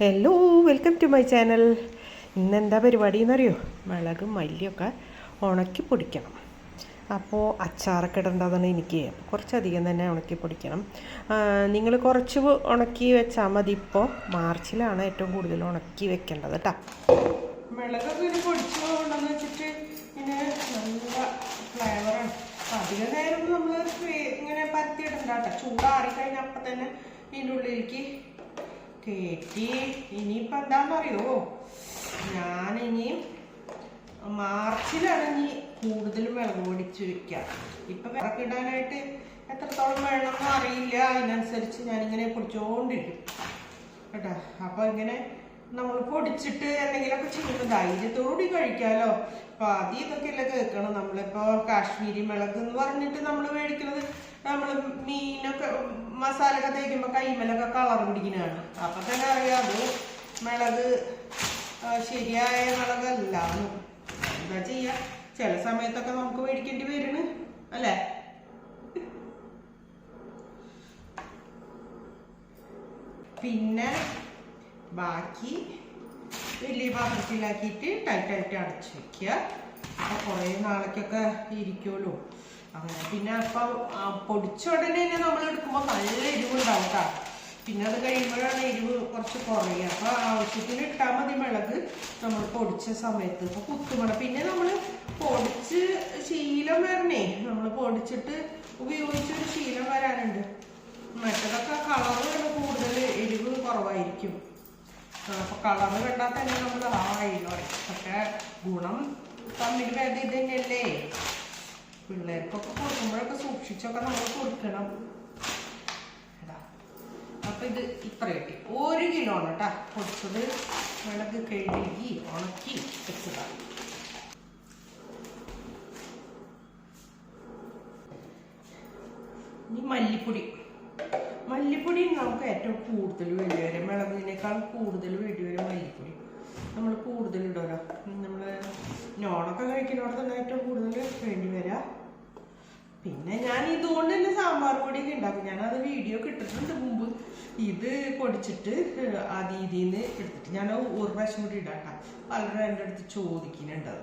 Hello welcome to my channel ഇന്നെന്താ പരിപാടി എന്നറിയോ? മുളകും മല്ലിയൊക്കെ ഉണക്കി പൊടിക്കണം. അപ്പോൾ അച്ചാറൊക്കെ ഇടേണ്ടതാണ് എനിക്ക്. കുറച്ചധികം തന്നെ ഉണക്കി പൊടിക്കണം. നിങ്ങൾ കുറച്ച് ഉണക്കി വെച്ചാൽ മതി. ഇപ്പോൾ മാർച്ചിലാണ് ഏറ്റവും കൂടുതൽ ഉണക്കി വെക്കേണ്ടത് കേട്ടോ. മുളകൊക്കെ ഇങ്ങനെ പൊടിച്ചു വെച്ചിട്ട് നല്ല ഫ്ലേവറാണ് നേരം നമ്മൾ ഇങ്ങനെ പരത്തിയിടണ്ട കേട്ടോ. ചൂടാറി കഴിഞ്ഞാൽ അപ്പം തന്നെ ഇതിന്റെ ഉള്ളിലേക്ക് കയറ്റി ഇനിയിപ്പോൾ എന്താണെന്നറിയോ ഞാനിനിയും മാർച്ചിലാണ് ഇനി കൂടുതൽ വെള്ളം പൊടിച്ച് വെക്കുക ഇപ്പം വിറക്കിടാനായിട്ട് എത്രത്തോളം വേണമെന്ന് അറിയില്ല. അതിനനുസരിച്ച് ഞാനിങ്ങനെ പൊടിച്ചുകൊണ്ടിരിക്കും കേട്ടോ? അപ്പോൾ ഇങ്ങനെ നമ്മൾ പൊടിച്ചിട്ട് എന്തെങ്കിലുമൊക്കെ ചെയ്യുമ്പോൾ ധൈര്യത്തോടി കഴിക്കാമല്ലോ അപ്പോൾ ആദ്യം ഇതൊക്കെയല്ലേ കേൾക്കണം. നമ്മളിപ്പോൾ കാശ്മീരി മിളക് എന്ന് പറഞ്ഞിട്ട് നമ്മൾ മേടിക്കുന്നത് നമ്മൾ മീനൊക്കെ മസാല ഒക്കെ തേക്കുമ്പോൾ കൈമലൊക്കെ കളർ പിടിക്കുന്നതാണ് അപ്പൊ തന്നെ അറിയാം മുളക് ശരിയായ മിളകല്ല എന്താ ചെയ്യുക ചില സമയത്തൊക്കെ നമുക്ക് മേടിക്കേണ്ടി വരുന്നു അല്ലേ? പിന്നെ ബാക്കി വലിയ പാത്രത്തിലാക്കിയിട്ട് ടൈറ്റായിട്ട് അടച്ചു വെക്കുക അപ്പോൾ കുറേ നാളേക്കൊക്കെ ഇരിക്കുമല്ലോ അങ്ങനെ. പിന്നെ അപ്പം പൊടിച്ച ഉടനെ തന്നെ നമ്മൾ എടുക്കുമ്പോൾ നല്ല എരിവുണ്ടാവും കേട്ടോ പിന്നെ അത് കഴിയുമ്പോഴാണ് എരിവ് കുറച്ച് കുറയുക. അപ്പോൾ ആവശ്യത്തിന് ഇട്ടാൽ മതി മിളക് നമ്മൾ പൊടിച്ച സമയത്ത്. ഇപ്പോൾ കുത്തുമണ പിന്നെ നമ്മൾ പൊടിച്ച് ശീലം വരണേ. നമ്മൾ പൊടിച്ചിട്ട് ഉപയോഗിച്ചൊരു ശീലം വരാനുണ്ട്. മറ്റതൊക്കെ കളറ് കൂടുതൽ എരിവ് കുറവായിരിക്കും. അപ്പൊ കളറ് കണ്ടാൽ തന്നെ നമ്മൾ ആ ആയില്ലോ പക്ഷെ ഗുണം തമ്മിൽ ഭേദം ഇത് തന്നെയല്ലേ? പിള്ളേർക്കൊക്കെ കൊടുക്കുമ്പോഴൊക്കെ സൂക്ഷിച്ചൊക്കെ നമ്മൾ കൊടുക്കണം. അപ്പൊ ഇത് ഇത്ര കിട്ടി. ഒരു കിലോ ആണ് കേട്ടാ പൊടിച്ചത് വിളക്ക് കഴുകി ഉണക്കി വെച്ചതാണ് ഇനി മല്ലിപ്പൊടി. മല്ലിപ്പൊടി നമുക്ക് ഏറ്റവും കൂടുതൽ വേണ്ടി വരും മിളകിനേക്കാൾ കൂടുതൽ വേണ്ടി വരും മല്ലിപ്പൊടി. നമ്മൾ കൂടുതൽ ഇടുമല്ലോ നമ്മൾ നോണൊക്കെ കഴിക്കുന്നവിടെ തന്നെ ഏറ്റവും കൂടുതൽ വേണ്ടി വരാം പിന്നെ ഞാൻ ഇതുകൊണ്ട് തന്നെ സാമ്പാർ പൊടിയൊക്കെ ഉണ്ടാക്കും. ഞാനത് വീഡിയോ കിട്ടിട്ടുണ്ട് മുമ്പ്. ഇത് പൊടിച്ചിട്ട് ആ നിന്ന് എടുത്തിട്ട് ഞാൻ ഒരു പ്രാവശ്യം കൂടി ഇടാട്ടാ. പലരും എന്റെ അടുത്ത് ചോദിക്കുന്നുണ്ട് അത്.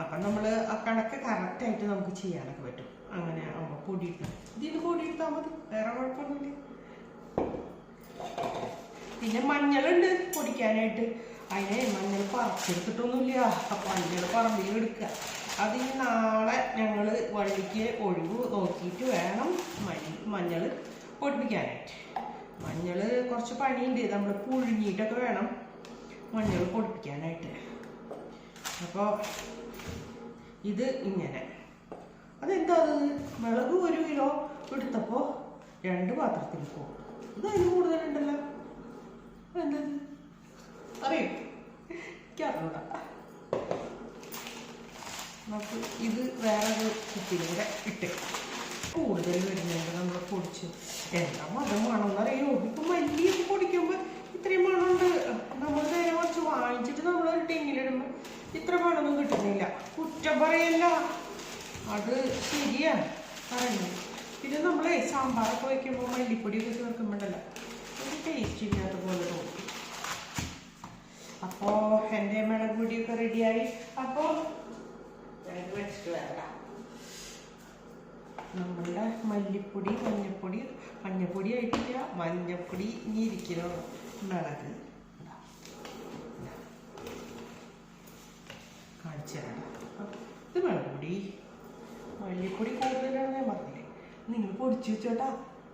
അപ്പം നമ്മൾ ആ കണക്ക് കറക്റ്റായിട്ട് നമുക്ക് ചെയ്യാനൊക്കെ പറ്റും. അങ്ങനെ ആകുമ്പോൾ പൊടി എടുത്താൽ ഇതിന് പൊടി ഇട്ടാൽ മതി. വേറെ കുഴപ്പമൊന്നുമില്ല. പിന്നെ മഞ്ഞളുണ്ട് പൊടിക്കാനായിട്ട്. അതിനെ മഞ്ഞൾ പറിച്ചെടുത്തിട്ടൊന്നുമില്ല. മഞ്ഞൾ പറമ്പിൽ എടുക്കുക. അത് ഇനി നാളെ ഞങ്ങൾ വള്ളിക്ക് ഒഴിവ് നോക്കിയിട്ട് വേണം മഞ്ഞൾ പൊടിപ്പിക്കാനായിട്ട്. മഞ്ഞൾ കുറച്ച് പണിയുണ്ട്. നമ്മൾ പുഴുങ്ങിയിട്ടൊക്കെ വേണം മഞ്ഞൾ പൊടിപ്പിക്കാനായിട്ട്. അപ്പോൾ ഇത് ഇങ്ങനെ. അതെന്താ അത്? മുളക് ഒരു കിലോ എടുത്തപ്പോൾ രണ്ട് പാത്രത്തിൽ പോകും ഇത് അതിന് കൂടുതലുണ്ടല്ലോ. എന്തത് അറിയോ? എനിക്കറിഞ്ഞൂടാ. നമുക്ക് ഇത് വേറെ ഒരു കുപ്പിയിലൂടെ ഇട്ട്. കൂടുതൽ വരുന്നുണ്ട് നമ്മൾ പൊടിച്ച് എന്താ മതമാണെന്ന് അറിയോ ഇപ്പം വലിയ പൊടിക്കുമ്പോൾ ഇത്രയും മണമുണ്ട്. നമ്മൾ നേരെ കുറച്ച് വാങ്ങിച്ചിട്ട് നമ്മൾ ഒരു ടെങ്ങിലിടുമ്പോൾ ഇത്ര മണമൊന്നും കിട്ടുന്നില്ല. കുറ്റം പറയല്ല. അത് ശരിയാണ്. പറയുന്നത് പിന്നെ നമ്മളെ സാമ്പാറൊക്കെ വയ്ക്കുമ്പോൾ മല്ലിപ്പൊടിയൊക്കെ ചേർക്കുമ്പോഴല്ലോ ഒരു ടേസ്റ്റ് ഇല്ലാത്ത പോലെ തോന്നും. അപ്പോൾ എന്റെ മുളക് പൊടിയൊക്കെ റെഡിയായി അപ്പോൾ വരാം നമ്മളുടെ മല്ലിപ്പൊടി മഞ്ഞപ്പൊടി മഞ്ഞപ്പൊടി ആയിട്ടില്ല. മഞ്ഞപ്പൊടി ഇനി ഇരിക്കണോ? മുളക് ഇതാ. കാണിച്ചു ഇത് മുളക് പൊടി. മല്ലിപ്പൊടി കൂടുതലാണ് ഞാൻ പറഞ്ഞില്ലേ. നിങ്ങൾ പൊടിച്ചു വെച്ചോട്ടാ.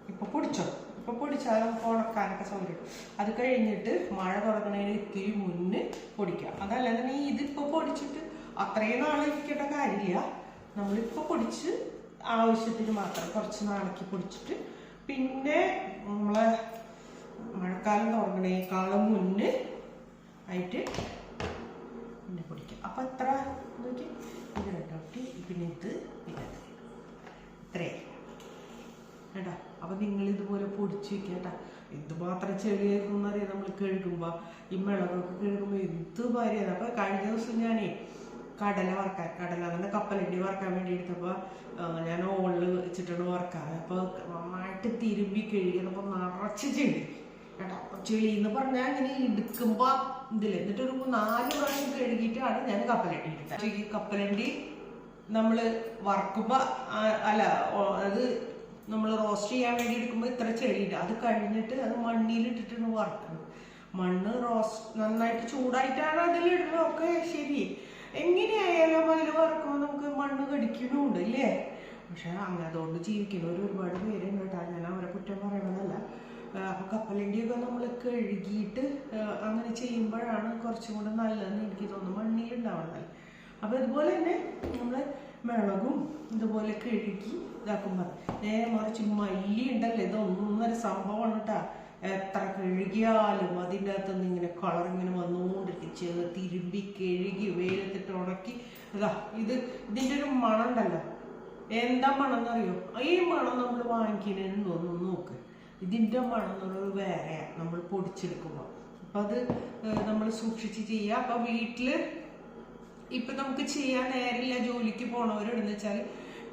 ഇപ്പൊ പൊടിച്ചോ? ഇപ്പൊ പൊടിച്ചാൽ ഉണക്കാനൊക്കെ സൗകര്യം. അത് കഴിഞ്ഞിട്ട് മഴ തുടങ്ങണതിന് ഇത്തിരി മുന്നേ പൊടിക്കാം. അതല്ലാതെ നീ ഇതിപ്പോ പൊടിച്ചിട്ട് അത്രയും നാളെ ഇരിക്കേണ്ട കാര്യമില്ല. നമ്മളിപ്പോൾ പൊടിച്ച് ആവശ്യത്തിന് മാത്രം കുറച്ച് നാളേക്ക് പൊടിച്ചിട്ട് പിന്നെ നമ്മളെ മഴക്കാലം തുടങ്ങണേക്കാളും മുന്നേ ആയിട്ട് പിന്നെ പൊടിക്കുക അപ്പം എത്ര? നോക്കി ഇത് രണ്ടോട്ടി പിന്നെ ഇത് പിന്നെ ഇത്രേ കേട്ടാ? അപ്പൊ നിങ്ങൾ ഇതുപോലെ പൊടിച്ച് വെക്കുക എന്തുമാത്രം ചെളിയായിരുന്നു അറിയാം നമ്മൾ കഴുകുമ്പോൾ ഈ മിളകൊക്കെ കഴുകുമ്പോൾ എന്ത് ഭാര്യയാണ് അപ്പം കഴിഞ്ഞ ദിവസം ഞാനേ കടല വറക്കാൻ കടല അങ്ങനെ കപ്പലണ്ടി വറക്കാൻ വേണ്ടി എടുത്തപ്പോ ആ, ഞാൻ ഓളിൽ വെച്ചിട്ടാണ് വറക്കാറ്. അപ്പൊ നന്നായിട്ട് തിരുമ്പി കഴുകിയപ്പോ നിറച്ച് ചെളി. കേട്ടോ? ചെളി എന്ന് പറഞ്ഞാൽ ഇങ്ങനെ എടുക്കുമ്പോ ഇതിൽ എന്നിട്ട് ഒരു നാല് പ്രാവശ്യം കഴുകിയിട്ടാണ് ഞാൻ കപ്പലണ്ടി എടുത്തത് ഈ കപ്പലണ്ടി നമ്മൾ വറക്കുമ്പോ അല്ല അത് നമ്മൾ റോസ്റ്റ് ചെയ്യാൻ വേണ്ടി എടുക്കുമ്പോൾ ഇത്ര ചെളിയുണ്ട്. അത് കഴിഞ്ഞിട്ട് അത് മണ്ണിലിട്ടിട്ടാണ് വറക്കുന്നത്. മണ്ണ് റോസ്റ്റ് നന്നായിട്ട് ചൂടായിട്ടാണ് അതിലിടുന്നത്. ഒക്കെ ശരി. എങ്ങനെയായാലും അതിൽ വറക്കുമ്പോൾ നമുക്ക് മണ്ണ് കടിക്കുന്നുണ്ട് അല്ലേ പക്ഷെ അങ്ങനെ അതുകൊണ്ട് ജീവിക്കുന്നവർ ഒരുപാട് പേരുണ്ട് കേട്ടോ. ഞാൻ അവരെ കുറ്റം പറയണതല്ല. അപ്പോൾ കപ്പലണ്ടിയൊക്കെ നമ്മൾ കഴുകിയിട്ട് അങ്ങനെ ചെയ്യുമ്പോഴാണ് കുറച്ചും കൂടെ നല്ലതെന്ന് എനിക്ക് തോന്നുന്നു മണ്ണിലുണ്ടാവുന്നത് അപ്പോൾ ഇതുപോലെ തന്നെ നമ്മൾ മിളകും ഇതുപോലെ കഴുകി ഇതാക്കുമ്പോൾ നേരെ മറിച്ച് മല്ലി ഉണ്ടല്ലോ. ഇതൊന്നര സംഭവമാണ് കേട്ടാ. എത്ര കഴുകിയാലും അതിന്റെ അകത്തുനിന്ന് ഇങ്ങനെ കളർ ഇങ്ങനെ വന്നുകൊണ്ടിരിക്കും. ചെ- തിരുമ്പി കഴുകി വെയിലത്തിട്ട് ഉണക്കി. അതാ ഇത് ഇതിന്റെ ഒരു മണം ഉണ്ടല്ലോ എന്താ മണം എന്നറിയോ ഈ മണം നമ്മൾ വാങ്ങിക്കുന്നതിന് തോന്നുന്നു. നോക്ക്. ഇതിന്റെ മണം എന്ന് പറയുന്നത് വേറെയാണ് നമ്മൾ പൊടിച്ചെടുക്കുമ്പോൾ അപ്പം അത് നമ്മൾ സൂക്ഷിച്ച് ചെയ്യുക അപ്പം വീട്ടിൽ ഇപ്പം നമുക്ക് ചെയ്യാൻ നേരില്ല ജോലിക്ക് പോണവരോടെന്ന് വെച്ചാൽ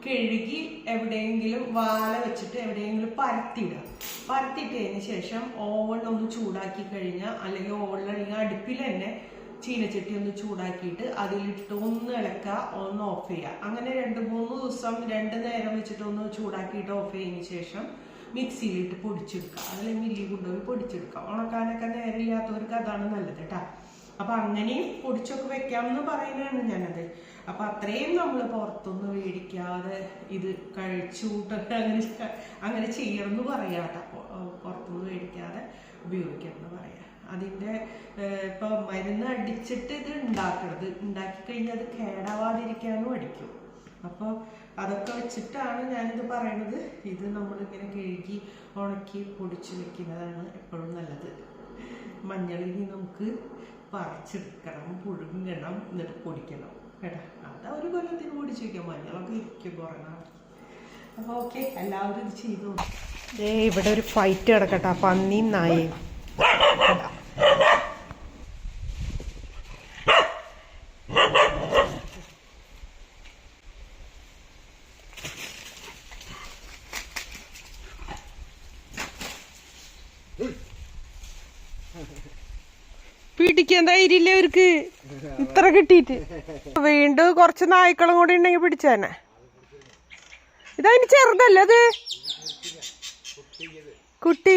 കഴുകി എവിടെയെങ്കിലും വാല വെച്ചിട്ട് എവിടെയെങ്കിലും പരത്തിയിടുക. പരത്തിയിട്ടതിന് ശേഷം ഓവൺ ഒന്ന് ചൂടാക്കി കഴിഞ്ഞാൽ അല്ലെങ്കിൽ ഓവണിൽ അല്ലെങ്കിൽ അടുപ്പിൽ തന്നെ ചീനച്ചട്ടി ഒന്ന് ചൂടാക്കിയിട്ട് അതിലിട്ട് ഒന്ന് ഇളക്കുക ഒന്ന് ഓഫ് ചെയ്യുക അങ്ങനെ രണ്ട് മൂന്ന് ദിവസം രണ്ട് നേരം വെച്ചിട്ട് ഒന്ന് ചൂടാക്കിയിട്ട് ഓഫ് ചെയ്തതിന് ശേഷം മിക്സിയിലിട്ട് പൊടിച്ചെടുക്കുക അതിൽ മില്ലി കൊണ്ടുപോയി പൊടിച്ചെടുക്കുക ഉണക്കാനൊക്കെ നേരമില്ലാത്തവർക്ക് അതാണ് നല്ലത് കേട്ടോ. അപ്പൊ അങ്ങനെയും പൊടിച്ചൊക്കെ വെക്കാമെന്ന് പറയുന്നതാണ് ഞാനത്. അപ്പൊ അത്രയും നമ്മൾ പുറത്തൊന്നും മേടിക്കാതെ ഇത് കഴിച്ചുകൂട്ടൊക്കെ അങ്ങനെ അങ്ങനെ ചെയ്യണം എന്ന് പറയാം കേട്ടോ. പുറത്തുനിന്ന് മേടിക്കാതെ ഉപയോഗിക്കണം എന്ന് പറയാം അതിന്റെ ഇപ്പൊ മരുന്ന് അടിച്ചിട്ട് ഇത് ഉണ്ടാക്കരുത് ഉണ്ടാക്കി കഴിഞ്ഞാൽ അത് കേടാവാതിരിക്കാനും അടിക്കും. അപ്പോൾ അതൊക്കെ വെച്ചിട്ടാണ് ഞാനിത് പറയണത്. ഇത് നമ്മളിങ്ങനെ കഴുകി ഉണക്കി പൊടിച്ച് വെക്കുന്നതാണ് എപ്പോഴും നല്ലത്. മഞ്ഞളിനി നമുക്ക് പറിച്ചെടുക്കണം പുഴുങ്ങണം എന്നിട്ട് പൊടിക്കണം. കേട്ടാ അതാ ഒരു കൊല്ലത്തിന് കൂടി വെക്കാം മഞ്ഞളൊക്കെ ഇരിക്കും കുറേ അപ്പൊ അപ്പോൾ ഓക്കെ എല്ലാവരും ഇത് ചെയ്തു. ഏ ഇവിടെ ഒരു ഫൈറ്റ് കിടക്കട്ടെ പന്നിയും നായയും പിടിക്കാൻ ധൈര്യമില്ല അവർക്ക് ഇത്ര കിട്ടിയിട്ട്. വീണ്ടും കുറച്ച് നായ്ക്കളും കൂടി ഉണ്ടെങ്കിൽ പിടിച്ചേനെ. ഇതതിന് ചെറുതല്ലേ അത്? കുട്ടി.